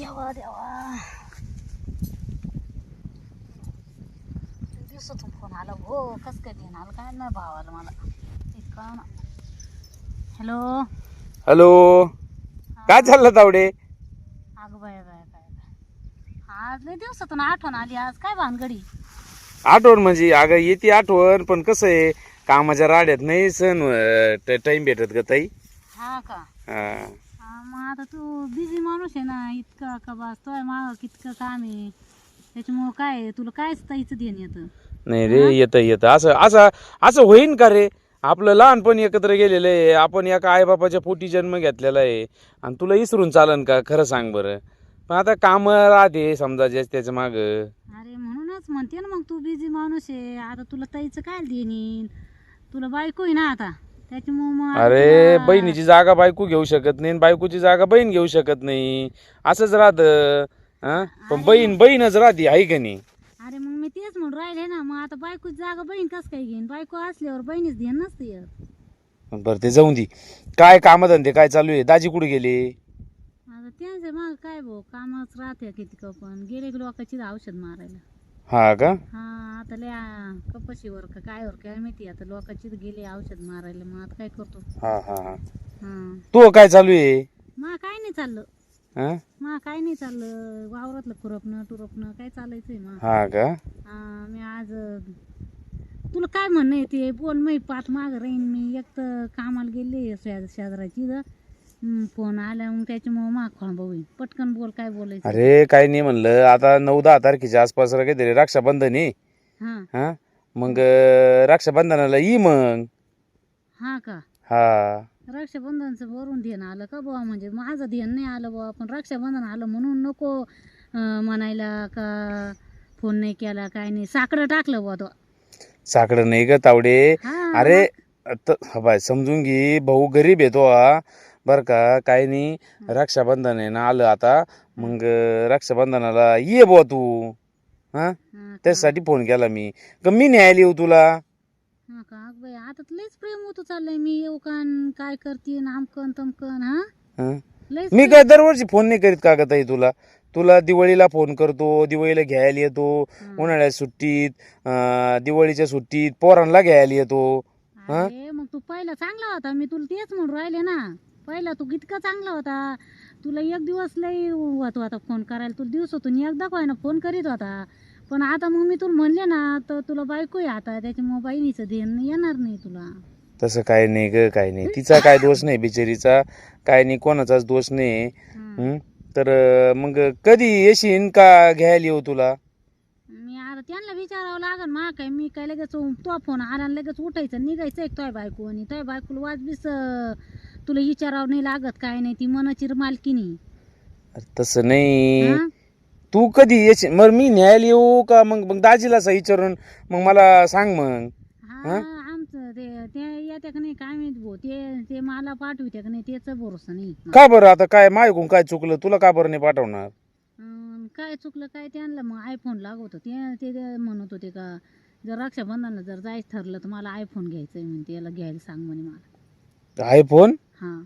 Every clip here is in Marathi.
देवा देवा दिवसातून फोन आला हो कस काय देणार आला काय नाही भावाला मला ना हॅलो हॅलो काय चाललं तावडे? अगं बाय बाय आज लय दिवसातून आठवण आली आज काय भानगडी? आठवण म्हणजे अगं येते आठवण पण कसं आहे कामाच्या राड्यात नाही सण टाइम भेटत का ताई. हा का? हा. मग आता तू बिझी माणूस आहे ना इतका का बस तोय माग कितकं काम आहे. त्याच्यामुळं काय आहे, तुला कायच ताईचं देण येतं. नाही रे येतं येतं. असं असं असं होईन का रे? आपलं लहानपण एकत्र गेलेलं आहे आपण एका आईबापाच्या पोटी जन्म घेतलेला आहे. आणि तुला इसरून चालन का? खरं सांग बरं. पण आता काम राहते समजा जे त्याच्या माग. अरे म्हणूनच म्हणते ना मग तू बिझी माणूस आहे. आता तुला ताईचं काय देईन तुला बायको आहे ना आता. त्याच्यामुळं मग आता अरे बहिणीची जागा बायको घेऊ शकत नाही आणि बायकोची जागा बहीण घेऊ शकत नाही. असंच राहतं हा? पण बहीण बहीणच राहते आहे का नाही? अरे मग मी तेच म्हणून राहिले ना मग आता बायकोची जागा बहीण कस काय घेईन? बायको असल्यावर बहिणीच देण नसते. बरं ते जाऊन दे. काय कामधंदे काय चालू आहे? दाजी कुठे गेले? आता त्यांचं मग काय भाऊ कामच राहते किती पण. गेले की लोकांची औषध मारायला. हा का हा आता लय कपाशीवर का कायवर काय माहिती आता लोकांची गेले औषध मारायला मग आता काय करतो हा हा हा हा तू काय चालू आहे मग काय नाही चाललं हा? मग काय नाही चाललं वावरातलं खुरपणं टुरपणं काय चालायचंय मग हा का हा, मी आज अ, तुला काय म्हणणं आहे ते बोल मी पाच माग राहीन मी एक तर कामाला गेले शेज शेजाराची. फोन आला मग त्याच्यामुळे माग खोळंबा होईल. पटकन बोल काय बोलायचं? अरे काय नाही म्हणलं. आता नऊ दहा तारखेच्या आसपास काहीतरी रक्षाबंधन आहे हा. हा? मग अं, रक्षाबंधनाला ये मग. हा का? हा. रक्षाबंधनचं वरून ध्यान आलं का बुवा? म्हणजे माझं ध्यान नाही आलं बुवा. पण रक्षाबंधन आलं म्हणून नको अं, म्हणायला का फोन नाही केला काय नाही. साकडं टाकलं बुवा तो. साकडं नाही ग तावडे. हा अरे त- हा बाय समजून घे. भाऊ गरीब येतो हा. बर का काही नाही. रक्षाबंधन आहे ना आलं आता. मग रक्षाबंधनाला ये बुवा तू. हा? त्यासाठी फोन केला मी. का मी न्यायला येऊ तुला? हा का? अगं बाई आता तर लयच प्रेम होतं चाललंय. मी येऊ काय आमकन तमकन हा? हं? लयच मी काय दरवर्षी फोन नाही करीत का ग ताई तुला? तुला दिवाळीला फोन करतो दिवाळीला घ्यायला येतो. उन्हाळ्यात सुट्टीत अं, दिवाळीच्या सुट्टीत पोरांना घ्यायला येतो? अरे मग तू पहिला चांगला होता. मी तुला तेच म्हणून राहिले ना. पहिला तू इतका चांगला होता. तुला एक दिवस लई होत होता फोन करायला. तुला दिवसातून एकदा काय ना फोन करीत होता. पण आता मग मी तुला म्हणले ना तर तुला बायको आहे आता. त्याच्यामुळे बहिणीचं ध्यान येणार नाही तुला. तसं काय नाही ग काय नाही. तिचा काय दोष नाही बिचारीचा. काय नाही कोणाचाच दोष नाही. हं. तर अं, मग कधी येशील का घ्यायला येऊ तुला? मी आता त्यांना विचारावं लागेल मा काय. मी काय लगेच तो फोन आला आणि लगेच उठायचं निघायचं एक तोय बायको आणि तोय बायकोला वाजबीस अं, तुला विचारावं नाही लागत काय नाही ती मनाची मालकीनी अरे तसं नाही. हा? तू कधी येशील मग मी न्यायला येऊ का? मग मग दाजीला असं विचारून मग मला सांग मग. हा आमचं ते ते येत्या का नाही काय माहीत भाऊ ते ते मला पाठवत्या का नाही त्याचा भरोसा नाही. का बरं आता काय मायकून काय चुकलं? तुला का बरं नाही पाठवणार? अं, काय चुकलं काय त्यांना? मग आयफोन लागत ते ते ते म्हणत होते का जर रक्षाबंधनला जर जायचं ठरलं तर मला आयफोन घ्यायचंय म्हणते याला घ्यायला सांग म्हणे मला. आयफोन हा.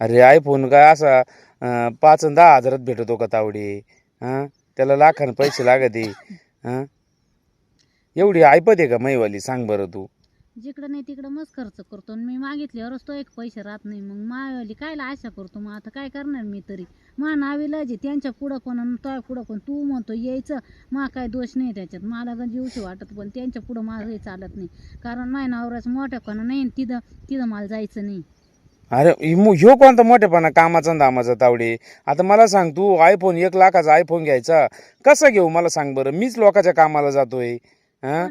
अरे आयफोन काय असा अं, पाच दहा हजारात भेटतो का तावडे? हा? त्याला लाखान पैसे लागत. हा? एवढी ऐपत आहे का मैवाली सांग बरं तू. जिकडं नाही तिकडं मस्त खर्च करतो आणि मी मागितल्यावरच तो एक पैसे राहत नाही. मग मायावाली कायला आशा करतो? मग आता काय करणार मी तरी? मा नावीला जे त्यांच्या पुढं कोण तो पुढं कोण? तू म्हणतो यायचं. मा काय दोष नाही त्याच्यात. मला गंज जीवशी वाटत पण त्यांच्या पुढं माझं चालत नाही. कारण माय नवऱ्याचं मोठ्या कोणा नाही तिथं तिथं मला जायचं नाही. अरे मु- ह्यो कोणता मोठेपणा? कामाचा आणि दामाचा तावडे? आता मला सांग तू आयफोन एक लाखाचा आयफोन घ्यायचा. कसा घेऊ? मला सांग बरं. मीच लोकांच्या कामाला जातोय. हा?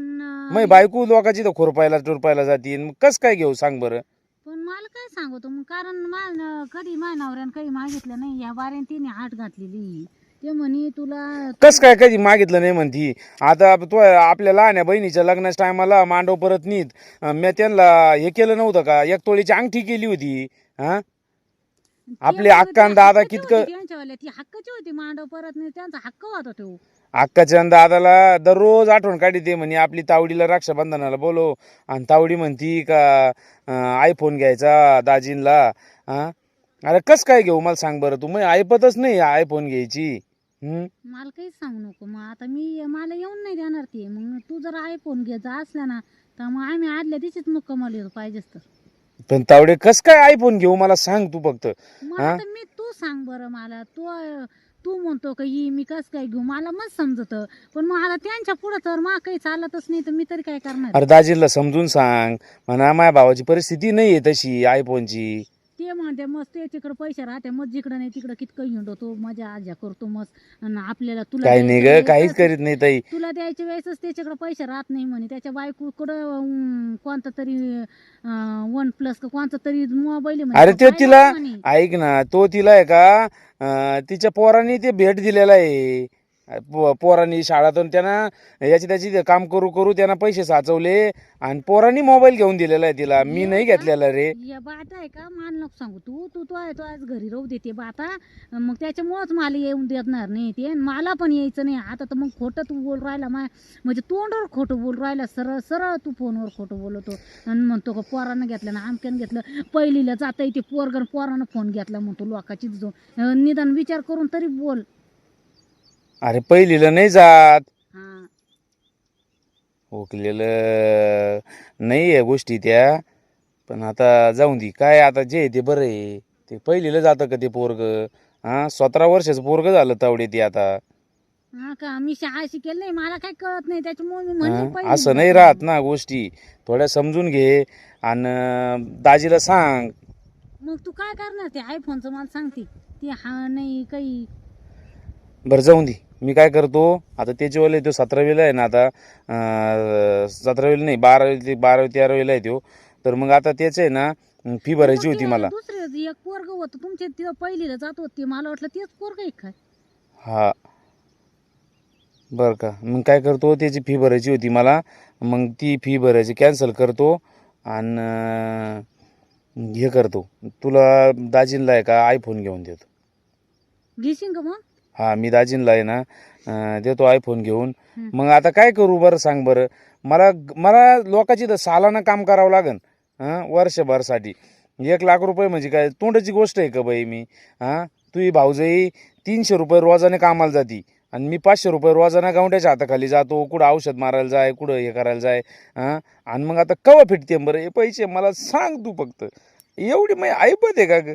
मग बायको लोकांची तर खुरपायला टुरपायला जाते. मग कस काय घेऊ? सांग बरं. पण मला काय सांगतो मग कारण मा कधी माझ्या नवऱ्यानं काही मागितलं नाही. या बाऱ्याने तिने हात घातलेली. ते म्हणे तुला कस काय कधी मागितलं नाही? म्हणती. आता तो आपल्या लहान्या बहिणीच्या लग्नाच्या टायमाला मांडव परत नीत मी त्यांना हे केलं नव्हतं का? एक तोळीची अंगठी केली होती. हा? आपले अक्का आणि ते दादा कितकं- ती हक्काची होती मांडव परत नाही त्यांचा हक्क होता तो. अक्काच्या आणि दादाला दररोज आठवण काढते म्हणे आपली तावडीला रक्षाबंधनाला बोलो आणि तावडी म्हणती का आयफोन घ्यायचा दाजींला. हा अरे कस काय घेऊ मला सांग बरं तू. मग ऐपतच नाही आयफोन घ्यायची. हम्म? मला काहीच सांगू नको. मग आता मी मला येऊन नाही देणार ते. मग तू जर आयफोन घ्यायचा असला ना तर मग आम्ही आदल्या दिवशीच मुक्कामाला येतो पाहिजेच तर. पण तावडे कस काय आयफोन घेऊ? मला सांग तू फक्त. हा? मी तू सांग बरं मला. तू अं, तू म्हणतो का ही मी कस काय घेऊ? मला मग समजत. पण मग आता त्यांच्या पुढं तर मग काही चालतच नाही तर मी तरी काय करणार? अरे दाजीला समजून सांग. म्हणा माझ्या भावाची परिस्थिती नाही आहे तशी आयफोनची ते म्हणते मस्त ते तिकडे पैसे राहते मग जिकडं नाही तिकडं कितकं हिंडतो मजा आजा करतो मस्त. आणि आपल्याला तुला काही नाही ग द्यायच्या काहीच वेळेसच- करीत नाही ताई. तुला द्यायच्या वेळेसच त्याच्याकडे पैसे राहत नाही म्हणे. त्याच्या बायकोकडं कोणता तरी वन प्लस का कोणता तरी मोबाईल अरे ते तिला ऐक ना तो तिला आहे का अं, तिच्या पोरांनी ते भेट दिलेला आहे. पो- पोरांनी शाळातून त्यांना याची त्याची काम करू करू त्यांना पैसे साचवले आणि पोरांनी मोबाईल घेऊन दिलेला आहे तिला. मी नाही घेतलेला रे. या बाता आहे का? मान नको सांगू. तू तू तो आहे तो आज घरी राहू देते बाता. मग त्याच्यामुळंच मला येऊन देणार नाही ते. आणि मला पण यायचं नाही. आता तर मग खोटं तू बोल राहिला मा म्हणजे तोंडावर खोटं बोल राहिला. सरळ सरळ तू फोनवर खोटं बोलतो. आणि म्हणतो का पोरानं घेतलं ना आमक्यानं घेतलं. पहिलीला जाता येते पोरगण पोरानं फोन घेतला म्हणतो लोकाची. जो निदान विचार करून तरी बोल. अरे पहिलीला नाही जात. हा. ओकलेलं नाही आहे गोष्टी त्या. पण आता जाऊन दे. काय आता जे आहे ते बरं आहे. ते पहिलीला जातं का ते पोरग? हा सतरा वर्षाचं पोरग झालं तावडे ते आता. हा का? मी शाळा शिकेल नाही. मला काय कळत नाही. त्याच्यामुळे मी म्हणले हा? पहिलीला असं नाही. राहत ना गोष्टी. थोड्या समजून घे आणि दाजीला सांग. मग तू काय करणार? ते आयफोनचं मला सांगते. ते हा नाही काही. बरं जाऊन दे. मी काय करतो आता त्याच्यावाले तो सतरावीला आहे ना आता सतरावीला नाही बारावी ते बारावी तेरावीला आहे तो तर मग आता त्याच आहे ना फी भरायची होती मला. दुसरे एक पोरग होतं तुमच्या तिथं पहिलीला जात होते मला वाटलं तेच पोरग आहे काय? हा. बरं का. मग काय करतो त्याची फी भरायची होती मला. मग ती फी भरायची कॅन्सल करतो आणि हे करतो. तुला दाजींला आहे का आयफोन घेऊन देतो. घेशील का मग? हा मी दाजींला आहे ना अं, देतो आयफोन घेऊन. मग आता काय करू बरं सांग बरं? मला मला लोकांची तर सालानं काम करावं लागन हां वर्षभरसाठी. एक लाख रुपये म्हणजे काय? तोंडाची गोष्ट आहे का बाई मी? हां तुझी भाऊजाई तीनशे रुपये रोजाने कामाला जाती. आणि मी पाचशे रुपये रोजाने गावंड्याच्या हाताखाली जातो कुठं औषध मारायला जाय कुठं हे करायला जाय हां आणि मग आता कवा फिटते बरं? हे पैसे मला सांग तू फक्त. एवढी मग ऐपत आहे का ग?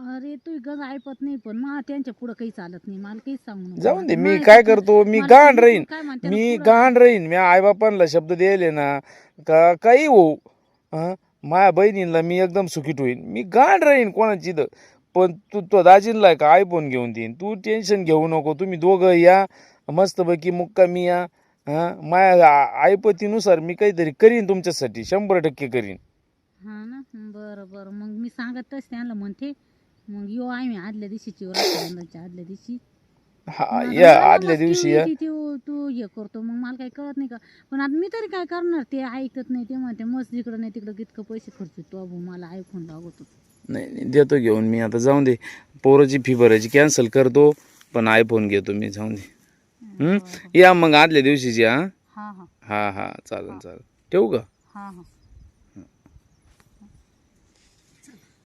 अरे तू गज ऐकत नाही पण मग त्यांच्या पुढं काही चालत नाही. मला काहीच सांगू नको. जाऊन दे मी काय करतो? मी मला गाण ते राहीन. काय म्हणते? ना मी पुढं- गाण राहीन. मी आईबापांना शब्द द्यायले ना का काही हं? माझ्या बहिणींना मी एकदम सुखीट होईन मी गाण राहीन कोणाची इथं. पण तू तो दाजींला का आयफोन घेऊन देईन. तू टेन्शन घेऊ नको. तुम्ही दोघं या. मस्तपैकी मुक्कामी या. हां माझ्या आ- आईपतीनुसार मी काहीतरी करीन तुमच्यासाठी. शंभर टक्के करीन. हा ना? बरं बरं. मग मी सांगत तस त्यांना म्हणते. मग यो आम्ही आदल्या दिवशीची रक्षाबंधनच्या आदल्या दिवशी. हा मग या आदल्या मग दिवशी या. तू हे करतो मग मला काही कळत नाही का? पण आता मी तरी काय करणार? ते ऐकत नाही ते म्हणते मस्त जिकडं नाही तिकडं कितकं पैसे खर्च तो अबू मला आयफोन लागतो. नाही नाही, देतो घेऊन मी आता जाऊन दे. पोराची फी भरायची कॅन्सल करतो पण आयफोन घेतो मी जाऊन दे. हं? या मग आदल्या दिवशीची हा? हा हा. हा हा चालेल चालेल ठेवू का? हा हा.